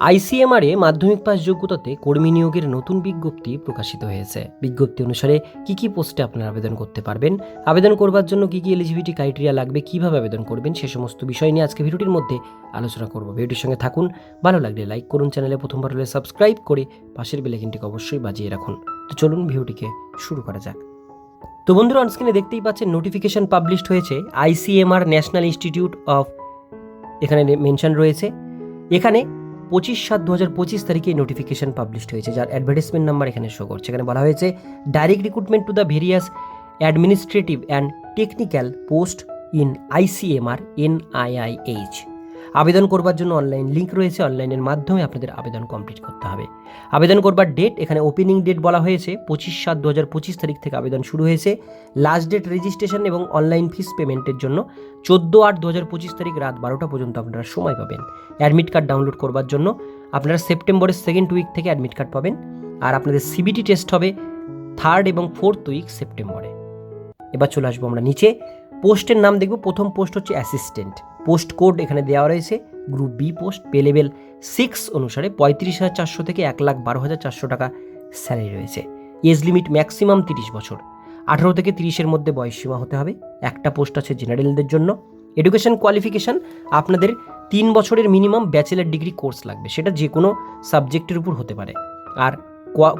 আইসিএমআরে মাধ্যমিক পাস যোগ্যতাতে কর্মী নিয়োগের নতুন বিজ্ঞপ্তি প্রকাশিত হয়েছে। বিজ্ঞপ্তি অনুসারে কি কি পোস্টে আপনারা আবেদন করতে পারবেন, আবেদন করবার জন্য কি কি এলিজিবিলিটি ক্রাইটেরিয়া লাগবে, কীভাবে আবেদন করবেন সে সমস্ত বিষয় নিয়ে আজকে ভিডিওটির মধ্যে আলোচনা করব। ভিডিওটির সঙ্গে থাকুন, ভালো লাগলে লাইক করুন, চ্যানেলে প্রথমবার হলে সাবস্ক্রাইব করে পাশের বেলাইকিনটিকে অবশ্যই বাজিয়ে রাখুন। তো চলুন ভিডিওটিকে শুরু করা যাক। তো বন্ধুরা অনস্ক্রিনে দেখতেই পাচ্ছেন নোটিফিকেশন পাবলিশড হয়েছে আইসিএমআর ন্যাশনাল ইনস্টিটিউট অফ এখানে মেনশন রয়েছে। এখানে পঁচিশ সাত দু হাজার পঁচিশ তারিখে নোটিফিকেশন পাবলিশড হয়েছে, যার অ্যাডভার্টাইজমেন্ট নাম্বার এখানে শো করছে। এখানে বলা হয়েছে direct recruitment to the various administrative and technical post in ICMR NIIH আবেদন করবার জন্য অনলাইন লিঙ্ক রয়েছে। অনলাইনের মাধ্যমে আপনাদের আবেদন কমপ্লিট করতে হবে। আবেদন করবার ডেট এখানে ওপেনিং ডেট বলা হয়েছে। পঁচিশ সাত দু হাজার পঁচিশ তারিখ থেকে আবেদন শুরু হয়েছে। লাস্ট ডেট রেজিস্ট্রেশন এবং অনলাইন ফিস পেমেন্টের জন্য চোদ্দ আট দু হাজার পঁচিশ তারিখ রাত বারোটা পর্যন্ত আপনারা সময় পাবেন। অ্যাডমিট কার্ড ডাউনলোড করবার জন্য আপনারা সেপ্টেম্বরের সেকেন্ড উইক থেকে অ্যাডমিট কার্ড পাবেন। আর আপনাদের সিবিটি টেস্ট হবে থার্ড এবং ফোর্থ উইক সেপ্টেম্বরে এবার চলে আসব আমরা নিচে। পোস্টের নাম দেখব। প্রথম পোস্ট হচ্ছে অ্যাসিস্ট্যান্ট পোস্ট কোড এখানে দেওয়া রয়েছে। Group B post, pay level six অনুসারে পঁয়ত্রিশ হাজার চারশো থেকে এক লাখ বারো হাজার চারশো টাকা স্যালারি রয়েছে। এজ লিমিট ম্যাক্সিমাম তিরিশ বছর। আঠারো থেকে তিরিশের মধ্যে বয়সসীমা হতে হবে। একটা পোস্ট আছে জেনারেলদের জন্য। এডুকেশন কোয়ালিফিকেশান, আপনাদের তিন বছরের মিনিমাম ব্যাচেলার ডিগ্রি কোর্স লাগবে। সেটা যে কোনো সাবজেক্টের উপর হতে পারে। আর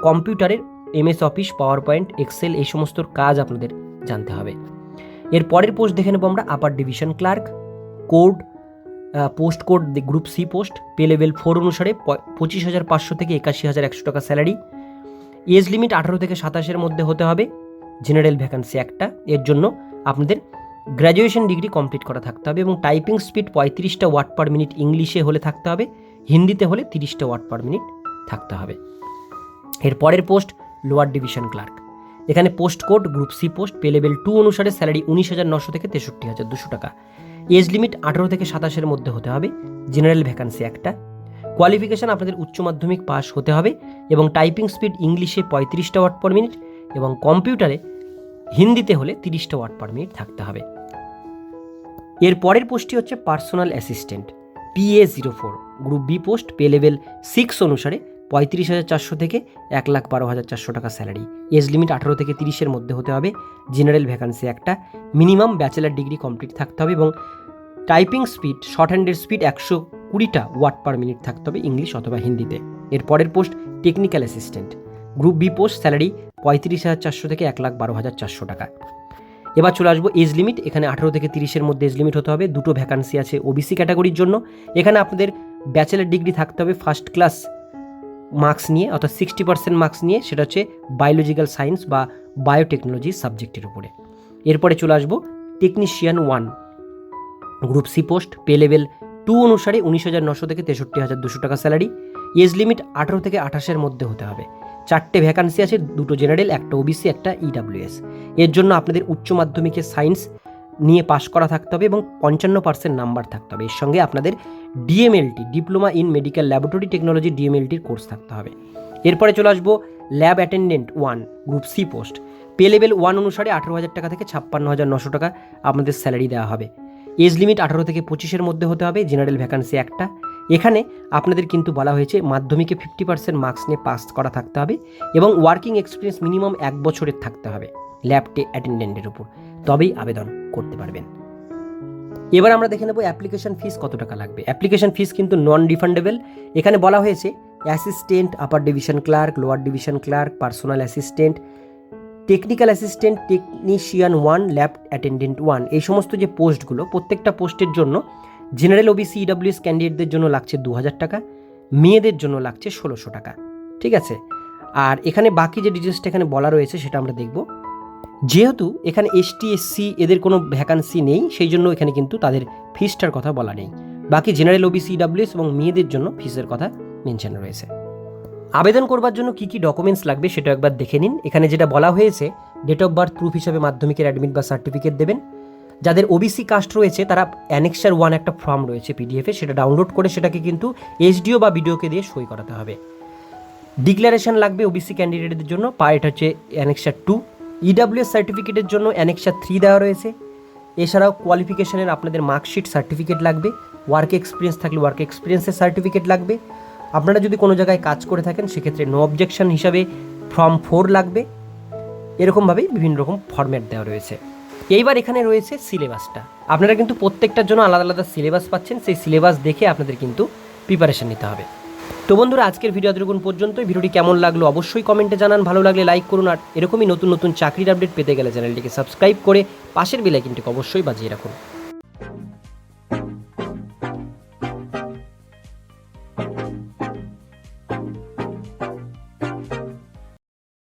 কম্পিউটারের MS office power point Excel এই সমস্ত কাজ আপনাদের জানতে হবে। এর পরের পোস্ট দেখে নেব আমরা, upper division clerk. Code post code group C post, pay level four অনুসারে পঁচিশ হাজার পাঁচশো থেকে একাশি হাজার একশো টাকা স্যালারি। এজ লিমিট আঠারো থেকে সাতাশের মধ্যে হতে হবে, জেনারেল ভ্যাকান্সি একটা। এর জন্য আপনাদের গ্র্যাজুয়েশন ডিগ্রি কমপ্লিট করা থাকতে হবে এবং টাইপিং স্পিড পঁয়ত্রিশটা ওয়াট পার মিনিট ইংলিশে হলে থাকতে হবে, হিন্দিতে হলে তিরিশটা ওয়াট পার মিনিট থাকতে হবে। এর পরের পোস্ট, লোয়ার ডিভিশন ক্লার্ক। এখানে post code, group C post, pay level two অনুসারে স্যালারি উনিশ হাজার নশো থেকে তেষট্টি হাজার দুশো টাকা। এজ লিমিট আঠারো থেকে সাতাশের মধ্যে হতে হবে, জেনারেল ভ্যাকান্সি একটা। কোয়ালিফিকেশান আপনাদের উচ্চ মাধ্যমিক পাস হতে হবে এবং টাইপিং স্পিড ইংলিশে পঁয়ত্রিশটা ওয়ার্ড পার মিনিট এবং কম্পিউটারে হিন্দিতে হলে তিরিশটা ওয়ার্ড পার মিনিট থাকতে হবে। এর পরের পোস্টটি হচ্ছে personal assistant PA zero four, group B post, pay level six অনুসারে পঁয়ত্রিশ হাজার চারশো থেকে এক লাখ বারো হাজার চারশো টাকা স্যালারি। এজ লিমিট আঠারো থেকে তিরিশের মধ্যে হতে হবে। জেনারেল ভ্যাকান্সি একটা। মিনিমাম ব্যাচেলার ডিগ্রি কমপ্লিট থাকতে হবে এবং টাইপিং স্পিড, শর্ট হ্যান্ডের স্পিড একশো কুড়িটা ওয়ার্ড পার মিনিট থাকতে হবে ইংলিশ অথবা হিন্দিতে। এর পরের post, technical assistant. Group B post, salary পঁয়ত্রিশ হাজার চারশো থেকে এক লাখ বারো হাজার চারশো টাকা। এবার চলে আসব এজ লিমিট। এখানে আঠারো থেকে তিরিশের মধ্যে এজ লিমিট হতে হবে। দুটো ভ্যাকান্সি আছে ওবিসি ক্যাটাগরির জন্য। এখানে আপনাদের ব্যাচেলার ডিগ্রি থাকতে হবে ফার্স্ট ক্লাস মার্কস নিয়ে, অর্থাৎ সিক্সটি পার্সেন্ট মার্কস নিয়ে, সেটা হচ্ছে বায়োলজিক্যাল সায়েন্স বা বায়োটেকনোলজি সাবজেক্টের উপরে। এরপরে চলে আসব technician one group C post pay level two অনুসারে উনিশ হাজার নশো থেকে তেষট্টি হাজার দুশো টাকা স্যালারি এজ লিমিট আঠারো থেকে আঠাশের মধ্যে হতে হবে। চারটে ভ্যাকান্সি আছে, দুটো জেনারেল একটা ওবিসি একটা ইডাব্লিউএস এর জন্য আপনাদের উচ্চ মাধ্যমিকে সায়েন্স নিয়ে পাশ করা থাকতে হবে এবং পঞ্চান্ন পার্সেন্ট নাম্বার থাকতে হবে। এর সঙ্গে আপনাদের DMLT diploma in medical laboratory technology ডিএমএলটির course থাকতে হবে। এরপরে চলে আসব lab attendant one group C post pay level one অনুসারে আঠেরো হাজার টাকা থেকে ছাপ্পান্ন হাজার নশো টাকা আপনাদের স্যালারি দেওয়া হবে। এজ লিমিট আঠারো থেকে পঁচিশের মধ্যে হতে হবে জেনারেল ভ্যাকান্সি একটা। এখানে আপনাদের কিন্তু বলা হয়েছে মাধ্যমিকে ফিফটি পার্সেন্ট মার্কস নিয়ে পাস করা থাকতে হবে এবং ওয়ার্কিং এক্সপিরিয়েন্স মিনিমাম এক বছরের থাকতে হবে ল্যাবটে অ্যাটেন্ডেন্টের উপর। তবেই আবেদন। করতে পারবেন। এবার আমরা দেখে নেব অ্যাপ্লিকেশন ফিস কত টাকা লাগবে। অ্যাপ্লিকেশন ফিস কিন্তু নন রিফান্ডেবল এখানে বলা হয়েছে assistant upper division clerk lower division clerk personal assistant technical assistant technician one lab attendant one এই সমস্ত যে পোস্টগুলো, প্রত্যেকটা পোস্টের জন্য জেনারেল ওবিসি ইডাব্লিউএস ক্যান্ডিডেটদের জন্য লাগছে দু হাজার টাকা, মেয়েদের জন্য লাগছে ষোলোশো টাকা। ঠিক আছে? আর এখানে বাকি যে ডিটেলসটা এখানে বলা রয়েছে, সেটা আমরা দেখব। যেহেতু এখানে এসটি এসসি এদের কোনো ভ্যাকান্সি নেই, সেই জন্য এখানে কিন্তু তাদের ফিসটার কথা বলা নেই। বাকি জেনারেল ওবিসি ইডাব্লিউএস এবং মেয়েদের জন্য ফিসের কথা মেনশন রয়েছে। আবেদন করবার জন্য কী কী ডকুমেন্টস লাগবে সেটা একবার দেখে নিন। এখানে যেটা বলা হয়েছে ডেট অফ বার্থ প্রুফ হিসাবে মাধ্যমিকের অ্যাডমিট বা সার্টিফিকেট দেবেন। যাদের ওবিসি কাস্ট রয়েছে, তারা অ্যানেক্সার ওয়ান একটা ফর্ম রয়েছে পিডিএফে সেটা ডাউনলোড করে সেটাকে কিন্তু এইচডিও বা বিডিওকে দিয়ে সই করাতে হবে। ডিক্লারেশন লাগবে ওবিসি ক্যান্ডিডেটদের জন্য পা এটা হচ্ছে অ্যানেক্সার টু ইডাব্লিউএস সার্টিফিকেটের জন্য অ্যানেক্সার থ্রি দেওয়া রয়েছে। এছাড়াও কোয়ালিফিকেশনের আপনাদের মার্কশিট সার্টিফিকেট লাগবে। ওয়ার্ক এক্সপিরিয়েন্স থাকলে ওয়ার্ক এক্সপিরিয়েন্সের সার্টিফিকেট লাগবে। আপনারা যদি কোনো জায়গায় কাজ করে থাকেন, সেক্ষেত্রে নো অবজেকশন হিসাবে ফর্ম ফোর লাগবে। এরকমভাবেই বিভিন্ন রকম ফর্ম্যাট দেওয়া রয়েছে। এইবার এখানে রয়েছে সিলেবাসটা আপনারা কিন্তু প্রত্যেকটার জন্য আলাদা আলাদা সিলেবাস পাচ্ছেন। সেই সিলেবাস দেখে আপনাদের কিন্তু প্রিপারেশন নিতে হবে। তো বন্ধুরা, আজকের ভিডিও এতটুকুন পর্যন্ত ভিডিওটি কেমন লাগল অবশ্যই কমেন্টে জানান। ভালো লাগলে লাইক করুন আর এরকমই নতুন নতুন চাকরির আপডেট পেতে গেলে চ্যানেলটিকে সাবস্ক্রাইব করে পাশের বেলাইকিনটিকে অবশ্যই বাজিয়ে রাখুন।